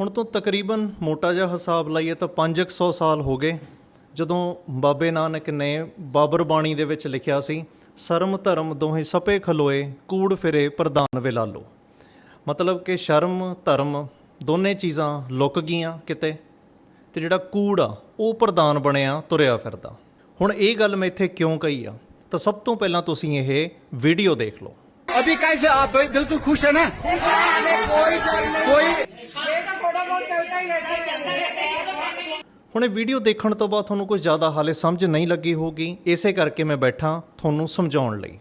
ਹੁਣ ਤੋਂ ਤਕਰੀਬਨ ਮੋਟਾ ਜਿਹਾ ਹਿਸਾਬ ਲਾਈਏ ਤਾਂ 500 ਸਾਲ ਹੋ ਗਏ ਜਦੋਂ ਬਾਬੇ ਨਾਨਕ ਨੇ ਬਾਬਰ ਬਾਣੀ ਦੇ ਵਿੱਚ ਲਿਖਿਆ ਸੀ ਸ਼ਰਮ ਧਰਮ ਦੋਹੇ ਸਪੇ ਖਲੋਏ ਕੂੜ ਫਿਰੇ ਪ੍ਰਧਾਨ ਵੇ ਲਾਲੋ ਮਤਲਬ ਕਿ ਸ਼ਰਮ ਧਰਮ ਦੋਨੇ ਚੀਜ਼ਾਂ ਲੁੱਕ ਗਈਆਂ ਕਿਤੇ ਤੇ ਜਿਹੜਾ ਕੂੜ ਆ ਉਹ ਪ੍ਰਧਾਨ ਬਣਿਆ ਤੁਰਿਆ ਫਿਰਦਾ। ਹੁਣ ਇਹ ਗੱਲ ਮੈਂ ਇੱਥੇ ਕਿਉਂ ਕਹੀ ਆ? ਤਾਂ ਸਭ ਤੋਂ ਪਹਿਲਾਂ ਤੁਸੀਂ ਇਹ ਵੀਡੀਓ ਦੇਖ ਲਓ। ਅਭੀ ਕੈਸੇ ਆਪ ਬਿਲਕੁਲ ਖੁਸ਼ ਹੈ ਨਾ ਕੋਈ ਕੋਈ ਹੁਣ ਇਹ ਵੀਡੀਓ ਦੇਖਣ ਤੋਂ ਬਾਅਦ ਤੁਹਾਨੂੰ ਕੁਝ ਜ਼ਿਆਦਾ ਹਾਲੇ ਸਮਝ ਨਹੀਂ ਲੱਗੀ ਹੋਊਗੀ। ਇਸੇ ਕਰਕੇ ਮੈਂ ਬੈਠਾ ਤੁਹਾਨੂੰ ਸਮਝਾਉਣ ਲਈ।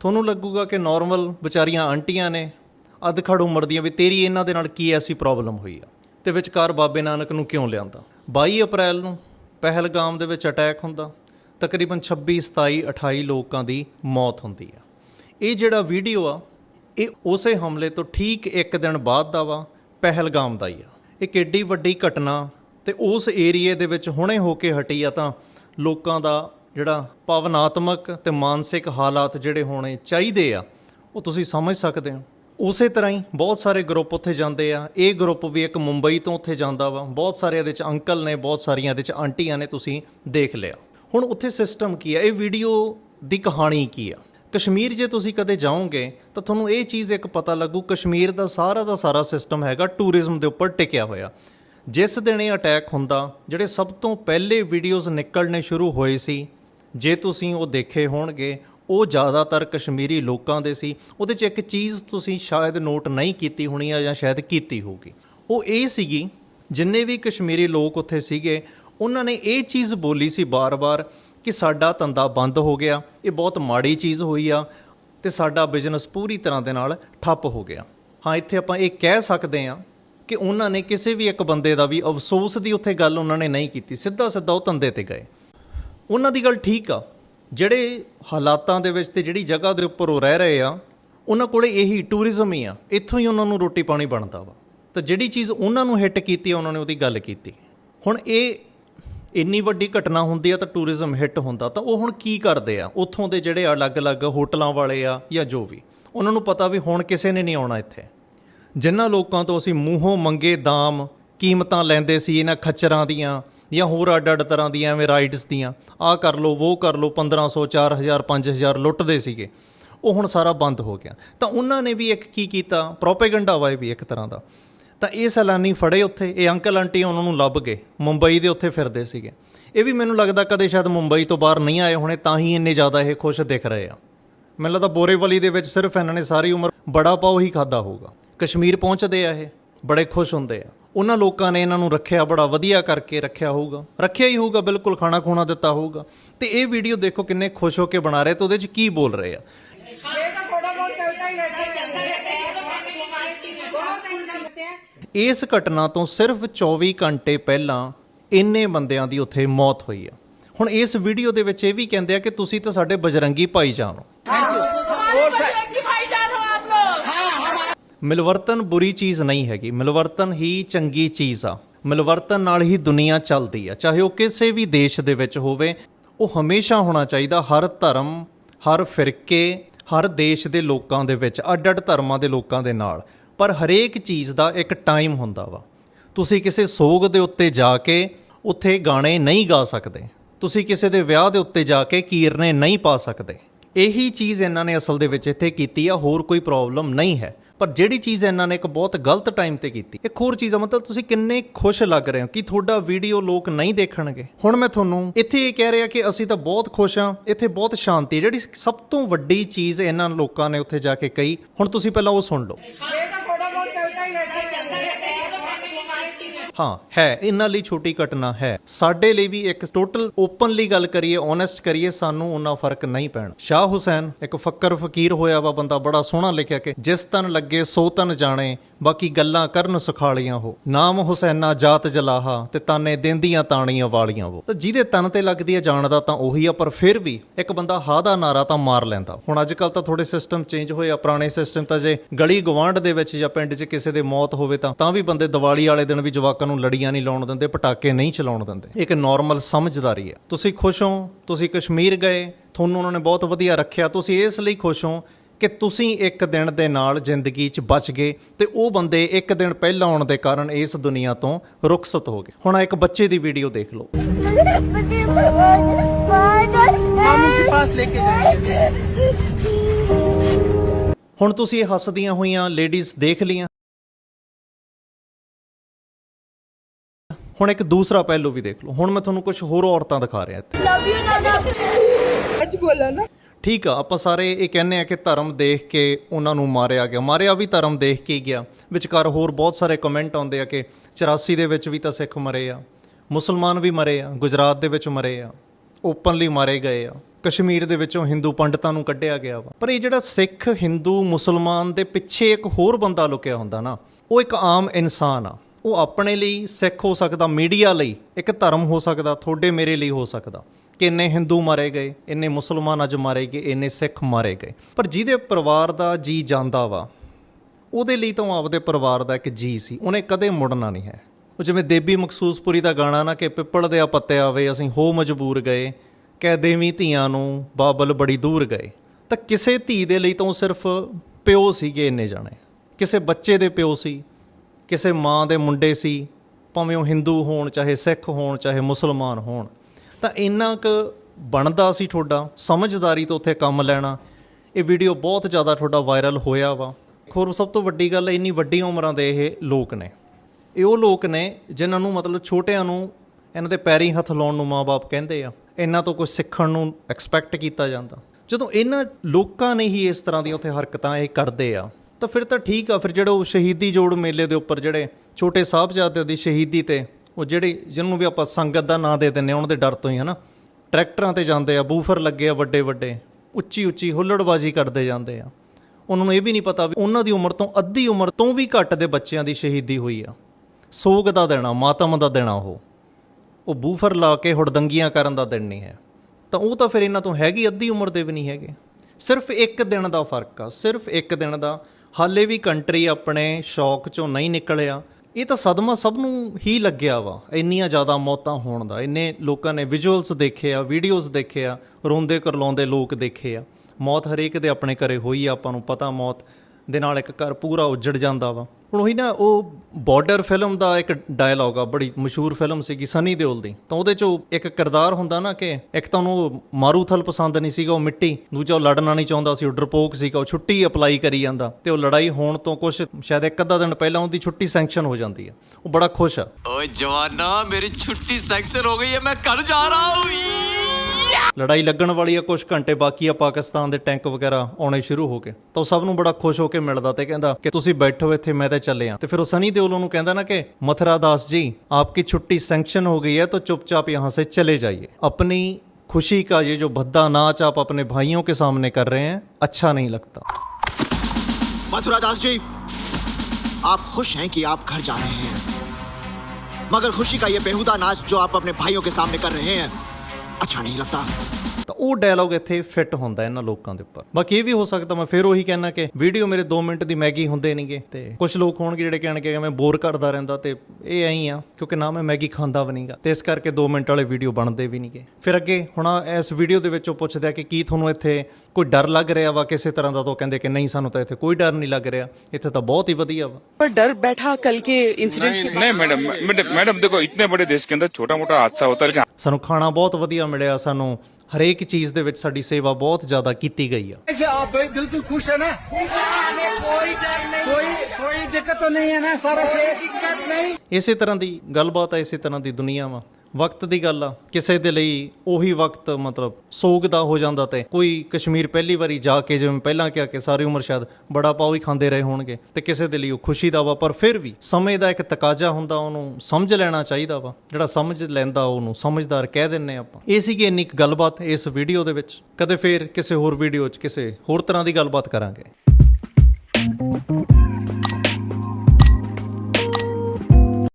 ਤੁਹਾਨੂੰ ਲੱਗੂਗਾ ਕਿ ਨਾਰਮਲ ਵਿਚਾਰੀਆਂ ਆਂਟੀਆਂ ਨੇ, ਅਧਖੜ ਉਮਰ ਦੀਆਂ ਵੀ, ਤੇਰੀ ਇਹਨਾਂ ਦੇ ਨਾਲ ਕੀ ਐਸੀ ਪ੍ਰੋਬਲਮ ਹੋਈ ਆ? ਤੇ ਵਿਚਕਾਰ ਬਾਬੇ ਨਾਨਕ ਨੂੰ ਕਿਉਂ ਲਿਆਂਦਾ? 22 ਅਪ੍ਰੈਲ ਨੂੰ ਪਹਿਲਗਾਮ ਦੇ ਵਿੱਚ ਅਟੈਕ ਹੁੰਦਾ, ਤਕਰੀਬਨ 26 27 28 ਲੋਕਾਂ ਦੀ ਮੌਤ ਹੁੰਦੀ ਆ। ਇਹ ਜਿਹੜਾ ਵੀਡੀਓ ਆ, ਇਹ ਉਸੇ ਹਮਲੇ ਤੋਂ ਠੀਕ ਇੱਕ ਦਿਨ ਬਾਅਦ ਦਾ ਵਾ, ਪਹਿਲਗਾਮ ਦਾ ਹੀ ਆ। ਇਹ ਕਿੱਡੀ ਵੱਡੀ ਘਟਨਾ ਤੇ ਉਸ ਏਰੀਏ ਦੇ ਵਿੱਚ ਹੁਣੇ ਹੋ ਕੇ ਹਟੀ ਆ ਤਾਂ ਲੋਕਾਂ ਦਾ ਜਿਹੜਾ ਭਾਵਨਾਤਮਕ ਤੇ ਮਾਨਸਿਕ ਹਾਲਾਤ ਜਿਹੜੇ ਹੋਣੇ ਚਾਹੀਦੇ ਆ, ਉਹ ਤੁਸੀਂ ਸਮਝ ਸਕਦੇ ਹੋ। ਉਸੇ ਤਰ੍ਹਾਂ ਹੀ ਬਹੁਤ ਸਾਰੇ ਗਰੁੱਪ ਉੱਥੇ ਜਾਂਦੇ ਆ। ਇਹ ਗਰੁੱਪ ਵੀ ਇੱਕ ਮੁੰਬਈ ਤੋਂ ਉੱਥੇ ਜਾਂਦਾ ਵਾ। ਬਹੁਤ ਸਾਰੇ ਇਹਦੇ ਚ ਅੰਕਲ ਨੇ, ਬਹੁਤ ਸਾਰੀਆਂ ਇਹਦੇ ਚ ਆਂਟੀਆਂ ਨੇ ਤੁਸੀਂ ਦੇਖ ਲਿਆ। ਹੁਣ ਉੱਥੇ ਸਿਸਟਮ ਕੀ ਆ? ਇਹ ਵੀਡੀਓ ਦੀ ਕਹਾਣੀ ਕੀ ਆ? ਕਸ਼ਮੀਰ ਜੇ ਤੁਸੀਂ ਕਦੇ ਜਾਓਗੇ, ਤਾਂ ਤੁਹਾਨੂੰ ਇਹ ਚੀਜ਼ ਇੱਕ ਪਤਾ ਲੱਗੂ, ਕਸ਼ਮੀਰ ਦਾ ਸਾਰਾ ਦਾ ਸਾਰਾ ਸਿਸਟਮ ਹੈਗਾ ਟੂਰਿਜ਼ਮ ਦੇ ਉੱਪਰ ਟਿਕਿਆ ਹੋਇਆ। ਜਿਸ ਦਿਨ ਇਹ ਅਟੈਕ ਹੁੰਦਾ, ਜਿਹੜੇ ਸਭ ਤੋਂ ਪਹਿਲੇ ਵੀਡੀਓਜ਼ ਨਿਕਲਣੇ ਸ਼ੁਰੂ ਹੋਏ ਸੀ, ਜੇ ਤੁਸੀਂ ਉਹ ਦੇਖੇ ਹੋਣਗੇ, ਉਹ ਜ਼ਿਆਦਾਤਰ ਕਸ਼ਮੀਰੀ ਲੋਕਾਂ ਦੇ ਸੀ। ਉਹਦੇ 'ਚ ਇੱਕ ਚੀਜ਼ ਤੁਸੀਂ ਸ਼ਾਇਦ ਨੋਟ ਨਹੀਂ ਕੀਤੀ ਹੋਣੀ ਆ ਜਾਂ ਸ਼ਾਇਦ ਕੀਤੀ ਹੋਊਗੀ। ਉਹ ਇਹ ਸੀਗੀ, ਜਿੰਨੇ ਵੀ ਕਸ਼ਮੀਰੀ ਲੋਕ ਉੱਥੇ ਸੀਗੇ, ਉਹਨਾਂ ਨੇ ਇਹ ਚੀਜ਼ ਬੋਲੀ ਸੀ ਬਾਰ-ਬਾਰ ਕਿ ਸਾਡਾ ਧੰਦਾ ਬੰਦ ਹੋ ਗਿਆ, ਇਹ ਬਹੁਤ ਮਾੜੀ ਚੀਜ਼ ਹੋਈ ਆ ਤੇ ਸਾਡਾ ਬਿਜ਼ਨਸ ਪੂਰੀ ਤਰ੍ਹਾਂ ਦੇ ਨਾਲ ਠੱਪ ਹੋ ਗਿਆ। ਹਾਂ, ਇੱਥੇ ਆਪਾਂ ਇਹ ਕਹਿ ਸਕਦੇ ਹਾਂ ਕਿ ਉਹਨਾਂ ਨੇ ਕਿਸੇ ਵੀ ਇੱਕ ਬੰਦੇ ਦਾ ਵੀ ਅਫਸੋਸ ਦੀ ਉੱਥੇ ਗੱਲ ਉਹਨਾਂ ਨੇ ਨਹੀਂ ਕੀਤੀ ਸਿੱਧਾ ਸਿੱਧਾ ਉਹ ਧੰਦੇ ਤੇ ਗਏ। ਉਹਨਾਂ ਦੀ ਗੱਲ ਠੀਕ ਆ, ਜਿਹੜੇ ਹਾਲਾਤਾਂ ਦੇ ਵਿੱਚ ਤੇ ਜਿਹੜੀ ਜਗ੍ਹਾ ਦੇ ਉੱਪਰ ਉਹ ਰਹਿ ਰਹੇ ਆ, ਉਹਨਾਂ ਕੋਲੇ ਇਹੀ ਟੂਰਿਜ਼ਮ ਹੀ ਆ, ਇੱਥੋਂ ਹੀ ਉਹਨਾਂ ਨੂੰ ਰੋਟੀ ਪਾਣੀ ਬਣਦਾ ਵਾ। ਤਾਂ ਜਿਹੜੀ ਚੀਜ਼ ਉਹਨਾਂ ਨੂੰ ਹਿੱਟ ਕੀਤੀ ਉਹਨਾਂ ਨੇ ਉਹਦੀ ਗੱਲ ਕੀਤੀ। ਹੁਣ ਇਹ ਇੰਨੀ ਵੱਡੀ ਘਟਨਾ ਹੁੰਦੀ ਆ ਤਾਂ ਟੂਰਿਜ਼ਮ ਹਿੱਟ ਹੁੰਦਾ। ਤਾਂ ਉਹ ਹੁਣ ਕੀ ਕਰਦੇ ਆ? ਉੱਥੋਂ ਦੇ ਜਿਹੜੇ ਅਲੱਗ-ਅਲੱਗ ਹੋਟਲਾਂ ਵਾਲੇ ਆ ਜਾਂ ਜੋ ਵੀ, ਉਹਨਾਂ ਨੂੰ ਪਤਾ ਵੀ ਹੁਣ ਕਿਸੇ ਨੇ ਨਹੀਂ ਆਉਣਾ ਇੱਥੇ। ਜਿਨ੍ਹਾਂ ਲੋਕਾਂ ਤੋਂ ਅਸੀਂ ਮੂੰਹੋਂ ਮੰਗੇ ਦਾਮ, ਕੀਮਤਾਂ ਲੈਂਦੇ ਸੀ ਇਹਨਾਂ ਖੱਚਰਾਂ ਦੀਆਂ ਜਾਂ ਹੋਰ ਅੱਡ-ਅੱਡ ਤਰ੍ਹਾਂ ਦੀਆਂ ਐਵੇਂ ਰਾਈਡਸ ਦੀਆਂ, ਆਹ ਕਰ ਲਓ ਉਹ ਕਰ ਲਓ 1500 4000 5000 ਲੁੱਟਦੇ ਸੀਗੇ। ਉਹ ਹੁਣ ਸਾਰਾ ਬੰਦ ਹੋ ਗਿਆ। ਤਾਂ ਉਹਨਾਂ ਨੇ ਵੀ ਇੱਕ ਕੀ ਕੀਤਾ? ਪ੍ਰੋਪੇਗੈਂਡਾ ਵਾ ਇਹ ਵੀ ਇੱਕ ਤਰ੍ਹਾਂ ਦਾ। ਤਾਂ ਇਹ ਸੈਲਾਨੀ ਫੜੇ ਉੱਥੇ, ਇਹ ਅੰਕਲ ਆਂਟੀ ਉਹਨਾਂ ਨੂੰ ਲੱਭ ਗਏ, ਮੁੰਬਈ ਦੇ ਉੱਥੇ ਫਿਰਦੇ ਸੀਗੇ। ਇਹ ਵੀ ਮੈਨੂੰ ਲੱਗਦਾ ਕਦੇ ਸ਼ਾਇਦ ਮੁੰਬਈ ਤੋਂ ਬਾਹਰ ਨਹੀਂ ਆਏ ਹੋਣੇ, ਤਾਂ ਹੀ ਇੰਨੇ ਜ਼ਿਆਦਾ ਇਹ ਖੁਸ਼ ਦਿਖ ਰਹੇ ਆ। ਮੈਨੂੰ ਲੱਗਦਾ ਬੋਰੇਵਲੀ ਦੇ ਵਿੱਚ ਸਿਰਫ ਇਹਨਾਂ ਨੇ ਸਾਰੀ ਉਮਰ ਬੜਾ ਪਾਉ ਹੀ ਖਾਦਾ ਹੋਊਗਾ। ਕਸ਼ਮੀਰ ਪਹੁੰਚਦੇ ਆ ਇਹ, ਬੜੇ ਖੁਸ਼ ਹੁੰਦੇ ਆ। ਉਹਨਾਂ ਲੋਕਾਂ ਨੇ ਇਹਨਾਂ ਨੂੰ ਰੱਖਿਆ ਬੜਾ ਵਧੀਆ ਕਰਕੇ ਰੱਖਿਆ ਹੋਊਗਾ। ਰੱਖਿਆ ਹੀ ਹੋਊਗਾ, ਬਿਲਕੁਲ ਖਾਣਾ ਖੂਣਾ ਦਿੱਤਾ ਹੋਊਗਾ। ਤੇ ਇਹ ਵੀਡੀਓ ਦੇਖੋ ਕਿੰਨੇ ਖੁਸ਼ ਹੋ ਕੇ ਬਣਾ ਰਹੇ ਤੇ ਉਹਦੇ 'ਚ ਕੀ ਬੋਲ ਰਹੇ ਆ। ਇਸ ਘਟਨਾ ਤੋਂ ਸਿਰਫ 24 ਘੰਟੇ ਪਹਿਲਾਂ ਇੰਨੇ ਬੰਦਿਆਂ ਦੀ ਉੱਥੇ ਮੌਤ ਹੋਈ ਆ। ਹੁਣ ਇਸ ਵੀਡੀਓ ਦੇ ਵਿੱਚ ਇਹ ਵੀ ਕਹਿੰਦੇ ਆ ਕਿ ਤੁਸੀਂ ਤਾਂ ਸਾਡੇ ਬਜਰੰਗੀ ਭਾਈਜਾਨ ਹੋ। ਮਿਲਵਰਤਨ ਬੁਰੀ ਚੀਜ਼ ਨਹੀਂ ਹੈਗੀ। ਮਿਲਵਰਤਨ ਹੀ ਚੰਗੀ ਚੀਜ਼ ਆ। ਮਿਲਵਰਤਨ ਨਾਲ ਹੀ ਦੁਨੀਆ ਚੱਲਦੀ ਆ। ਚਾਹੇ ਉਹ ਕਿਸੇ ਵੀ ਦੇਸ਼ ਦੇ ਵਿੱਚ ਹੋਵੇ, ਉਹ ਹਮੇਸ਼ਾ ਹੋਣਾ ਚਾਹੀਦਾ ਹਰ ਧਰਮ, ਹਰ ਫਿਰਕੇ, ਹਰ ਦੇਸ਼ ਦੇ ਲੋਕਾਂ ਦੇ ਵਿੱਚ, ਅੱਡ-ਅੱਡ ਧਰਮਾਂ ਦੇ ਲੋਕਾਂ ਦੇ ਨਾਲ। ਪਰ ਹਰੇਕ ਚੀਜ਼ ਦਾ ਇੱਕ ਟਾਈਮ ਹੁੰਦਾ ਵਾ। ਤੁਸੀਂ ਕਿਸੇ ਸੋਗ ਦੇ ਉੱਤੇ ਜਾ ਕੇ ਉੱਥੇ ਗਾਣੇ ਨਹੀਂ ਗਾ ਸਕਦੇ। ਤੁਸੀਂ ਕਿਸੇ ਦੇ ਵਿਆਹ ਦੇ ਉੱਤੇ ਜਾ ਕੇ ਕੀਰਨੇ ਨਹੀਂ ਪਾ ਸਕਦੇ। ਇਹੀ ਚੀਜ਼ ਇਹਨਾਂ ਨੇ ਅਸਲ ਦੇ ਵਿੱਚ ਇੱਥੇ ਕੀਤੀ ਆ, ਹੋਰ ਕੋਈ ਪ੍ਰੋਬਲਮ ਨਹੀਂ ਹੈ। ਪਰ ਜਿਹੜੀ ਚੀਜ਼ ਇਹਨਾਂ ਨੇ ਇੱਕ ਬਹੁਤ ਗਲਤ ਟਾਈਮ ਤੇ ਕੀਤੀ, ਇੱਕ ਹੋਰ ਚੀਜ਼ ਆ, ਮਤਲਬ ਤੁਸੀਂ ਕਿੰਨੇ ਖੁਸ਼ ਲੱਗ ਰਹੇ ਹੋ ਕਿ ਤੁਹਾਡਾ ਵੀਡੀਓ ਲੋਕ ਨਹੀਂ ਦੇਖਣਗੇ। ਹੁਣ ਮੈਂ ਤੁਹਾਨੂੰ ਇੱਥੇ ਇਹ ਕਹਿ ਰਿਹਾ ਕਿ ਅਸੀਂ ਤਾਂ ਬਹੁਤ ਖੁਸ਼ ਹਾਂ, ਇੱਥੇ ਬਹੁਤ ਸ਼ਾਂਤੀ ਜਿਹੜੀ ਸਭ ਤੋਂ ਵੱਡੀ ਚੀਜ਼ ਇਹਨਾਂ ਲੋਕਾਂ ਨੇ ਉੱਥੇ ਜਾ ਕੇ ਕਹੀ, ਹੁਣ ਤੁਸੀਂ ਪਹਿਲਾਂ ਉਹ ਸੁਣ ਲਓ। ਹਾਂ, ਹੈ, ਇਹਨਾਂ ਲਈ ਛੋਟੀ ਘਟਨਾ ਹੈ। ਸਾਡੇ ਲਈ ਵੀ ਇੱਕ ਟੋਟਲ ਓਪਨਲੀ ਗੱਲ ਕਰੀਏ ਓਨੈਸਟ ਕਰੀਏ, ਸਾਨੂੰ ਉਹਨਾਂ ਫ਼ਰਕ ਨਹੀਂ ਪੈਣਾ। ਸ਼ਾਹ ਹੁਸੈਨ ਇੱਕ ਫੱਕਰ ਫਕੀਰ ਹੋਇਆ ਵਾ, ਬੰਦਾ ਬੜਾ ਸੋਹਣਾ ਲਿਖਿਆ ਕਿ ਜਿਸ ਤਨ ਲੱਗੇ ਸੋ ਤਨ ਜਾਣੇ, ਬਾਕੀ ਗੱਲਾਂ ਕਰਨ ਸੁਖਾਲੀਆਂ ਹੋ। ਨਾਮ ਹੁਸੈਨਾ ਜਾਤ ਜਲਾਹਾ ਤੇ ਤਾਨੇ ਦਿੰਦੀਆਂ ਤਾਣੀਆਂ ਵਾਲੀਆਂ ਉਹ ਤਾਂ ਜਿਹਦੇ ਤਨ ਤੇ ਲੱਗਦੀ ਹੈ ਜਾਣਦਾ ਤਾਂ ਉਹੀ ਆ, ਪਰ ਫਿਰ ਵੀ ਇੱਕ ਬੰਦਾ ਹਾ ਦਾ ਨਾਰਾ ਤਾਂ ਮਾਰ ਲੈਂਦਾ। ਹੁਣ ਅੱਜ ਕੱਲ ਤਾਂ ਥੋੜੇ ਸਿਸਟਮ ਚੇਂਜ ਹੋਏ ਆ, ਪੁਰਾਣੇ ਸਿਸਟਮ ਤਾਂ ਜੇ ਗਲੀ ਗਵਾਂਢ ਦੇ ਵਿੱਚ ਜਾਂ ਪਿੰਡ 'ਚ ਕਿਸੇ ਦੇ ਮੌਤ ਹੋਵੇ ਤਾਂ ਤਾਂ ਵੀ ਬੰਦੇ ਦੀਵਾਲੀ ਵਾਲੇ ਦਿਨ ਵੀ ਜਵਾਕਾਂ ਨੂੰ ਲੜੀਆਂ ਨਹੀਂ ਲਾਉਣ ਦਿੰਦੇ, ਪਟਾਕੇ ਨਹੀਂ ਚਲਾਉਣ ਦਿੰਦੇ। ਇੱਕ ਨਾਰਮਲ ਸਮਝਦਾਰੀ ਹੈ। ਤੁਸੀਂ ਖੁਸ਼ ਹੋ? ਤੁਸੀਂ ਕਸ਼ਮੀਰ ਗਏ, ਤੁਹਾਨੂੰ ਉਹਨਾਂ ਨੇ ਬਹੁਤ ਵਧੀਆ ਰੱਖਿਆ। ਤੁਸੀਂ ਇਸ ਲਈ ਖੁਸ਼ ਹੋ ਕਿ ਤੁਸੀਂ ਇੱਕ ਦਿਨ ਦੇ ਨਾਲ ਜ਼ਿੰਦਗੀ 'ਚ ਬਚ ਗਏ ਤੇ ਉਹ ਬੰਦੇ ਇੱਕ ਦਿਨ ਪਹਿਲਾਂ ਆਉਣ ਦੇ ਕਾਰਨ ਇਸ ਦੁਨੀਆ ਤੋਂ ਰੁਖਸਤ ਹੋ ਗਏ। ਹੁਣ ਇੱਕ ਬੱਚੇ ਦੀ ਵੀਡੀਓ ਦੇਖ ਲਓ। ਹੁਣ ਤੁਸੀਂ ਇਹ ਹੱਸਦੀਆਂ ਹੋਈਆਂ ਲੇਡੀਜ਼ ਦੇਖ ਲਈਆਂ। ਹੁਣ ਇੱਕ ਦੂਸਰਾ ਪਹਿਲੂ ਵੀ ਦੇਖ ਲਓ। ਹੁਣ ਮੈਂ ਤੁਹਾਨੂੰ ਕੁਝ ਹੋਰ ਔਰਤਾਂ ਦਿਖਾ ਰਿਹਾ ਇੱਥੇ। ਲਵ ਯੂ ਨਾਨਾ ਅੱਜ ਬੋਲਾ ਨਾ। ਠੀਕ ਆ ਆਪਾਂ ਸਾਰੇ ਇਹ ਕਹਿੰਨੇ ਆ ਕਿ ਧਰਮ ਦੇਖ ਕੇ ਉਹਨਾਂ ਨੂੰ ਮਾਰਿਆ ਗਿਆ। ਮਾਰਿਆ ਵੀ ਧਰਮ ਦੇਖ ਕੇ ਗਿਆ। ਵਿਚਕਾਰ ਹੋਰ ਬਹੁਤ ਸਾਰੇ ਕਮੈਂਟ ਆਉਂਦੇ ਆ ਕਿ 84 ਦੇ ਵਿੱਚ ਵੀ ਤਾਂ ਸਿੱਖ ਮਰੇ ਆ ਮੁਸਲਮਾਨ ਵੀ ਮਰੇ ਆ ਗੁਜਰਾਤ ਦੇ ਵਿੱਚ ਮਰੇ ਆ ਓਪਨਲੀ ਮਾਰੇ ਗਏ ਆ। ਕਸ਼ਮੀਰ ਦੇ ਵਿੱਚੋਂ ਹਿੰਦੂ ਪੰਡਤਾਂ ਨੂੰ ਕੱਢਿਆ ਗਿਆ ਵਾ। ਪਰ ਇਹ ਜਿਹੜਾ ਸਿੱਖ ਹਿੰਦੂ ਮੁਸਲਮਾਨ ਦੇ ਪਿੱਛੇ ਇੱਕ ਹੋਰ ਬੰਦਾ ਲੁਕਿਆ ਹੁੰਦਾ ਨਾ ਉਹ ਇੱਕ ਆਮ ਇਨਸਾਨ ਆ। ਉਹ ਆਪਣੇ ਲਈ ਸਿੱਖ ਹੋ ਸਕਦਾ, ਮੀਡੀਆ ਲਈ ਇੱਕ ਧਰਮ ਹੋ ਸਕਦਾ, ਤੁਹਾਡੇ ਮੇਰੇ ਲਈ ਹੋ ਸਕਦਾ। ਕਿ ਇੰਨੇ ਹਿੰਦੂ ਮਾਰੇ ਗਏ, ਇੰਨੇ ਮੁਸਲਮਾਨ ਅੱਜ ਮਾਰੇ ਗਏ, ਇੰਨੇ ਸਿੱਖ ਮਾਰੇ ਗਏ। ਪਰ ਜਿਹਦੇ ਪਰਿਵਾਰ ਦਾ ਜੀ ਜਾਂਦਾ ਵਾ, ਉਹਦੇ ਲਈ ਤਾਂ ਉਹ ਆਪਦੇ ਪਰਿਵਾਰ ਦਾ ਇੱਕ ਜੀ ਸੀ, ਉਹਨੇ ਕਦੇ ਮੁੜਨਾ ਨਹੀਂ ਹੈ। ਉਹ ਜਿਵੇਂ ਦੇਬੀ ਮਖਸੂਸਪੁਰੀ ਦਾ ਗਾਣਾ ਨਾ, ਕਿ ਪਿੱਪਲ ਦੇ ਆ ਪੱਤੇ ਆਵੇ, ਅਸੀਂ ਹੋ ਮਜਬੂਰ ਗਏ, ਕਹਿ ਦੇਵੀਂ ਧੀਆਂ ਨੂੰ ਬਾਬਲ ਬੜੀ ਦੂਰ ਗਏ। ਤਾਂ ਕਿਸੇ ਧੀ ਦੇ ਲਈ ਤਾਂ ਉਹ ਸਿਰਫ ਪਿਓ ਸੀਗੇ ਇੰਨੇ ਜਾਣੇ। ਕਿਸੇ ਬੱਚੇ ਦੇ ਪਿਓ ਸੀ ਕਿਸੇ ਮਾਂ ਦੇ ਮੁੰਡੇ ਸੀ, ਭਾਵੇਂ ਉਹ ਹਿੰਦੂ ਹੋਣ, ਚਾਹੇ ਸਿੱਖ ਹੋਣ, ਚਾਹੇ ਮੁਸਲਮਾਨ ਹੋਣ, ਤਾਂ ਇੰਨਾ ਕੁ ਬਣਦਾ ਸੀ ਤੁਹਾਡਾ, ਸਮਝਦਾਰੀ ਤੋਂ ਉੱਥੇ ਕੰਮ ਲੈਣਾ। ਇਹ ਵੀਡੀਓ ਬਹੁਤ ਜ਼ਿਆਦਾ ਤੁਹਾਡਾ ਵਾਇਰਲ ਹੋਇਆ ਵਾ। ਹੋਰ ਸਭ ਤੋਂ ਵੱਡੀ ਗੱਲ, ਇੰਨੀ ਵੱਡੀ ਉਮਰਾਂ ਦੇ ਇਹ ਲੋਕ ਨੇ। ਇਹ ਉਹ ਲੋਕ ਨੇ ਜਿਨ੍ਹਾਂ ਨੂੰ ਮਤਲਬ ਛੋਟਿਆਂ ਨੂੰ ਇਹਨਾਂ ਦੇ ਪੈਰੀ ਹੱਥ ਲਾਉਣ ਨੂੰ ਮਾਪੇ ਕਹਿੰਦੇ ਆ। ਇਹਨਾਂ ਤੋਂ ਕੁਝ ਸਿੱਖਣ ਨੂੰ ਐਕਸਪੈਕਟ ਕੀਤਾ ਜਾਂਦਾ। ਜਦੋਂ ਇਹਨਾਂ ਲੋਕਾਂ ਨੇ ਹੀ ਇਸ ਤਰ੍ਹਾਂ ਦੀਆਂ ਉੱਥੇ ਹਰਕਤਾਂ ਇਹ ਕਰਦੇ ਆ ਤਾਂ ਫਿਰ ਤਾਂ ਠੀਕ ਆ ਫਿਰ ਜਿਹੜਾ ਉਹ ਸ਼ਹੀਦੀ ਜੋੜ ਮੇਲੇ ਦੇ ਉੱਪਰ ਜਿਹੜੇ ਛੋਟੇ ਸਾਹਿਬਜ਼ਾਦਿਆਂ ਦੀ ਸ਼ਹੀਦੀ ਤੇ ਉਹ ਜਿਹੜੇ ਜਿਹਨੂੰ ਵੀ ਆਪਾਂ ਸੰਗਤ ਦਾ ਨਾਂ ਦੇ ਦਿੰਨੇ ਆ, ਉਹਨਾਂ ਦੇ ਡਰ ਤੋਂ ਹੀ ਹਨਾ? ਟਰੈਕਟਰਾਂ ਤੇ ਜਾਂਦੇ ਆ ਬੂਫਰ ਲੱਗੇ ਆ ਵੱਡੇ ਵੱਡੇ ਉੱਚੀ ਉੱਚੀ ਹੁੱਲੜਬਾਜ਼ੀ ਕਰਦੇ ਜਾਂਦੇ ਆ। ਉਹਨਾਂ ਨੂੰ ਇਹ ਵੀ ਨਹੀਂ ਪਤਾ ਵੀ ਉਹਨਾਂ ਦੀ ਉਮਰ ਤੋਂ ਅੱਧੀ ਉਮਰ ਤੋਂ ਵੀ ਘੱਟ ਦੇ ਬੱਚਿਆਂ ਦੀ ਸ਼ਹੀਦੀ ਹੋਈ ਆ। ਸੋਗ ਦਾ ਦੇਣਾ ਮਾਤਮ ਦਾ ਦੇਣਾ ਉਹ। ਉਹ ਬੂਫਰ ਲਾ ਕੇ ਹੁੜਦੰਗੀਆਂ ਕਰਨ ਦਾ ਦਿਨ ਨਹੀਂ ਹੈ। ਤਾਂ ਉਹ ਤਾਂ ਫਿਰ ਇਹਨਾਂ ਤੋਂ ਹੈਗੀ ਅੱਧੀ ਉਮਰ ਦੇ ਵੀ ਨਹੀਂ ਹੈਗੇ। ਸਿਰਫ ਇੱਕ ਦਿਨ ਦਾ ਫ਼ਰਕ ਆ ਸਿਰਫ ਇੱਕ ਦਿਨ ਦਾ ਹਾਲੇ ਵੀ ਕੰਟਰੀ ਆਪਣੇ ਸ਼ੌਕ ਚੋਂ ਨਹੀਂ ਨਿਕਲਿਆ। ਇਹ ਤਾਂ ਸਦਮਾ ਸਭ ਨੂੰ ਹੀ ਲੱਗਿਆ ਵਾ, ਇੰਨੀਆਂ ਜ਼ਿਆਦਾ ਮੌਤਾਂ ਹੋਣ ਦਾ। ਇੰਨੇ ਲੋਕਾਂ ਨੇ ਵਿਜ਼ੂਅਲਸ ਦੇਖੇ ਆ ਵੀਡੀਓਜ਼ ਦੇਖੇ ਆ, ਰੋਂਦੇ ਕਰਲਾਉਂਦੇ ਲੋਕ ਦੇਖੇ ਆ। ਮੌਤ ਹਰੇਕ ਦੇ ਆਪਣੇ ਘਰੇ ਹੋਈ ਆ, ਆਪਾਂ ਨੂੰ ਪਤਾ ਮੌਤ ਦੇ ਨਾਲ ਇੱਕ ਘਰ ਪੂਰਾ ਉੱਜੜ ਜਾਂਦਾ ਵਾ। ਹੁਣ ਉਹੀ ਨਾ, ਉਹ ਬਾਰਡਰ ਫਿਲਮ ਦਾ ਇੱਕ ਡਾਇਲੌਗ ਆ, ਬੜੀ ਮਸ਼ਹੂਰ ਫਿਲਮ ਸੀਗੀ ਸਨੀ ਦਿਓਲ ਦੀ। ਤਾਂ ਉਹਦੇ 'ਚ ਇੱਕ ਕਿਰਦਾਰ ਹੁੰਦਾ ਨਾ ਕਿ ਇੱਕ ਤਾਂ ਉਹਨੂੰ ਮਾਰੂਥਲ ਪਸੰਦ ਨਹੀਂ ਸੀਗਾ, ਉਹ ਮਿੱਟੀ, ਦੂਜਾ ਉਹ ਲੜਨਾ ਨਹੀਂ ਚਾਹੁੰਦਾ ਸੀ, ਉਹ ਡਰਪੋਕ ਸੀਗਾ, ਉਹ ਛੁੱਟੀ ਅਪਲਾਈ ਕਰੀ ਜਾਂਦਾ ਤੇ ਉਹ ਲੜਾਈ ਹੋਣ ਤੋਂ ਕੁਝ ਸ਼ਾਇਦ ਇੱਕ ਅੱਧਾ ਦਿਨ ਪਹਿਲਾਂ ਉਹਦੀ ਛੁੱਟੀ ਸੈਂਕਸ਼ਨ ਹੋ ਜਾਂਦੀ ਆ। ਉਹ ਬੜਾ ਖੁਸ਼ ਆ। ਓਏ ਜਵਾਨਾ, ਮੇਰੀ ਛੁੱਟੀ ਸੈਂਕਸ਼ਨ ਹੋ ਗਈ ਹੈ, ਮੈਂ ਘਰ ਜਾ ਰਹਾ ਹੂੰ ਲੜਾਈ ਲੱਗਣ ਵਾਲੀ ਆ ਕੁਝ ਘੰਟੇ ਬਾਕੀ ਆ ਪਾਕਿਸਤਾਨ ਦੇ ਟੈਂਕ ਵਗੈਰਾ ਆਉਣੇ ਸ਼ੁਰੂ ਹੋ ਗਏ ਤਾਂ ਉਹ ਸਭ ਨੂੰ ਬੜਾ ਖੁਸ਼ ਹੋ ਕੇ ਮਿਲਦਾ ਤੇ ਕਹਿੰਦਾ ਕਿ ਤੁਸੀਂ ਬੈਠੋ ਇੱਥੇ ਮੈਂ ਤਾਂ ਚੱਲੇ ਆ ਤੇ ਫਿਰ ਉਹ ਸਨੀ ਦਿਓਲ ਉਹਨੂੰ ਕਹਿੰਦਾ ਨਾ ਕਿ ਮਥਰਾ ਦਾਸ ਜੀ आपकी छुट्टी सैंक्शन हो गई है तो चुपचाप यहाँ से चले जाइए अपनी खुशी का ये जो भद्दा नाच आप अपने भाइयों के सामने कर रहे हैं अच्छा नहीं लगता मथुरा दास जी आप खुश हैं कि आप घर जा रहे हैं मगर खुशी का ये बेहुदा नाच जो आप अपने भाइयों के सामने कर रहे हैं अच्छा नहीं लगता ਤਾਂ ਉਹ ਡਾਇਲੌਗ ਇੱਥੇ ਫਿੱਟ ਹੁੰਦਾ ਇਹਨਾਂ ਲੋਕਾਂ ਦੇ ਉੱਪਰ ਬਾਕੀ ਇਹ ਵੀ ਹੋ ਸਕਦਾ ਮੈਂ ਫਿਰ ਉਹੀ ਕਹਿਣਾ ਕਿ ਵੀਡੀਓ ਮੇਰੇ 2 ਮਿੰਟ ਦੀ ਮੈਗੀ ਹੁੰਦੇ ਨਹੀਂਗੇ ਤੇ ਕੁਝ ਲੋਕ ਹੋਣਗੇ ਜਿਹੜੇ ਕਹਿਣਗੇ ਕਿ ਮੈਂ ਬੋਰ ਕਰਦਾ ਰਹਿੰਦਾ ਤੇ ਇਹ ਐਂ ਹੀ ਆ ਕਿਉਂਕਿ ਨਾ ਮੈਂ ਮੈਗੀ ਖਾਂਦਾ ਵੀ ਨਹੀਂਗਾ ਤੇ ਇਸ ਕਰਕੇ 2 ਮਿੰਟ ਵਾਲੇ ਵੀਡੀਓ ਬਣਦੇ ਵੀ ਨਹੀਂਗੇ ਫਿਰ ਅੱਗੇ ਹੁਣ ਆਹ ਇਸ ਵੀਡੀਓ ਦੇ ਵਿੱਚ ਉਹ ਪੁੱਛਦਾ ਕਿ ਕੀ ਤੁਹਾਨੂੰ ਇੱਥੇ ਕੋਈ ਡਰ ਲੱਗ ਰਿਹਾ ਵਾ ਕਿਸੇ ਤਰ੍ਹਾਂ ਦਾ ਤਾਂ ਉਹ ਕਹਿੰਦੇ ਕਿ ਨਹੀਂ ਸਾਨੂੰ ਤਾਂ ਇੱਥੇ ਕੋਈ ਡਰ ਨਹੀਂ ਲੱਗ ਰਿਹਾ ਇੱਥੇ ਤਾਂ ਬਹੁਤ ਹੀ ਵਧੀਆ ਵਾ पर डर बैठा कल के इंसिडेंट नहीं नहीं मैडम मैडम मैडम देखो इतने बड़े देश के अंदर छोटा मोटा हादसा होता है लेकिन ਸਾਨੂੰ ਖਾਣਾ ਬਹੁਤ ਵਧੀਆ ਮਿਲਿਆ ਸਾਨੂੰ ਹਰੇਕ ਚੀਜ਼ ਦੇ ਵਿੱਚ ਸਾਡੀ ਸੇਵਾ ਬਹੁਤ ਜ਼ਿਆਦਾ ਕੀਤੀ ਗਈ ਆ कैसे आप भाई बिल्कुल खुश है ना ਕੋਈ ਡਰ ਨਹੀਂ कोई कोई दिक्कत तो नहीं है ना सारा से ਦਿੱਕਤ ਨਹੀਂ ਇਸੇ ਤਰ੍ਹਾਂ ਦੀ ਗੱਲਬਾਤ ਹੈ ਇਸੇ ਤਰ੍ਹਾਂ ਦੀ ਦੁਨੀਆ ਵਾ ਵਕਤ ਦੀ ਗੱਲ ਆ, ਕਿਸੇ ਦੇ ਲਈ ਉਹੀ ਵਕਤ, ਮਤਲਬ ਸੋਗ ਦਾ ਹੋ ਜਾਂਦਾ ਤੇ ਕੋਈ ਕਸ਼ਮੀਰ ਪਹਿਲੀ ਵਾਰੀ ਜਾ ਕੇ, ਜਿਵੇਂ ਪਹਿਲਾਂ ਕਿਹਾ ਕਿ ਸਾਰੀ ਉਮਰ ਸ਼ਾਇਦ ਬੜਾ ਪਾਉ ਹੀ ਖਾਂਦੇ ਰਹੇ ਹੋਣਗੇ ਤੇ ਕਿਸੇ ਦੇ ਲਈ ਉਹ ਖੁਸ਼ੀ ਦਾ ਵਾ, ਪਰ ਫਿਰ ਵੀ ਸਮੇਂ ਦਾ ਇੱਕ ਤਕਾਜ਼ਾ ਹੁੰਦਾ, ਉਹਨੂੰ ਸਮਝ ਲੈਣਾ ਚਾਹੀਦਾ ਵਾ। ਜਿਹੜਾ ਸਮਝ ਲੈਂਦਾ, ਉਹਨੂੰ ਸਮਝਦਾਰ ਕਹਿ ਦਿੰਨੇ ਆਪਾਂ। ਇਹ ਸੀਗੀ ਇੰਨੀ ਕੁ ਗੱਲਬਾਤ ਇਸ ਵੀਡੀਓ ਦੇ ਵਿੱਚ। ਕਦੇ ਫੇਰ ਕਿਸੇ ਹੋਰ ਵੀਡੀਓ 'ਚ ਕਿਸੇ ਹੋਰ ਤਰ੍ਹਾਂ ਦੀ ਗੱਲਬਾਤ ਕਰਾਂਗੇ।